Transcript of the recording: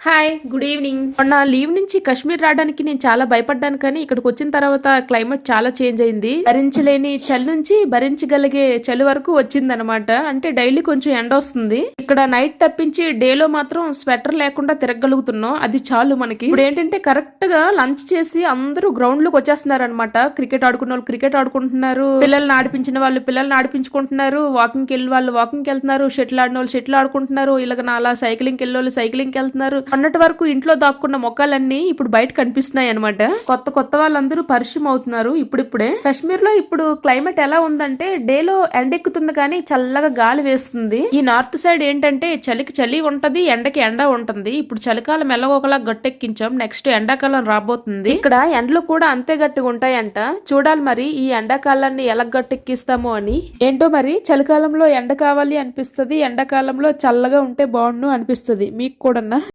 Hi good evening మొన్న leave నుంచి కాశ్మీర్ రావడానికి నేను చాలా భయపడ్డాను కానీ ఇక్కడికి వచ్చిన తర్వాత క్లైమేట్ చాలా చేంజ్ అయింది. భరించలేని చలి నుంచి భరించగలిగే చలి వరకు వచ్చిందనమాట అంటే డైలీ కొంచెం ఎండ వస్తుంది. ఇక్కడ నైట్ తప్పించి డేలో మాత్రం స్వెటర్ లేకుండా తిరగలుగుతున్నాం అది చాలు మనకి. ఇప్పుడు ఏంటంటే కరెక్ట్గా లంచ్ చేసి అందరూ గ్రౌండ్లోకి వచ్చేస్తున్నారు అనమాట క్రికెట్ ఆడుకున్న వాళ్ళు క్రికెట్ ఆడుకుంటున్నారు. పిల్లల్ని ఆడిపించిన వాళ్ళు పిల్లల్ని ఆడిపించుకుంటున్నారు. వాకింగ్ వెళ్ళి వాళ్ళు వాకింగ్ వెళ్తున్నారు. షటిల్ ఆడిన వాళ్ళు షటిల్ ఆడుకుంటున్నారు. ఇలాగ నాలా సైక్లింగ్కి వెళ్ళే వాళ్ళు సైక్లింగ్కి వెళ్తున్నారు. అన్నటి వరకు ఇంట్లో దాక్కున్న మొక్కలన్నీ ఇప్పుడు బయట కనిపిస్తున్నాయి అనమాట కొత్త కొత్త వాళ్ళందరూ పరిచయం అవుతున్నారు ఇప్పుడిప్పుడే. కశ్మీర్లో ఇప్పుడు క్లైమేట్ ఎలా ఉందంటే డేలో ఎండెక్కుతుంది కానీ చల్లగా గాలి వేస్తుంది. ఈ నార్త్ సైడ్ ఏంటంటే చలికి చలి ఉంటది ఎండకి ఎండ ఉంటుంది. ఇప్పుడు చలికాలం ఎలాగోకలా గట్టెక్కించాం నెక్స్ట్ ఎండాకాలం రాబోతుంది. ఇక్కడ ఎండలు కూడా అంతే గట్టిగా ఉంటాయంట. చూడాలి మరి ఈ ఎండాకాలాన్ని ఎలా గట్టెక్కిస్తామో అని. ఏంటో మరి చలికాలంలో ఎండ కావాలి అనిపిస్తుంది ఎండాకాలంలో చల్లగా ఉంటే బాగుండు అనిపిస్తుంది. మీకు కూడా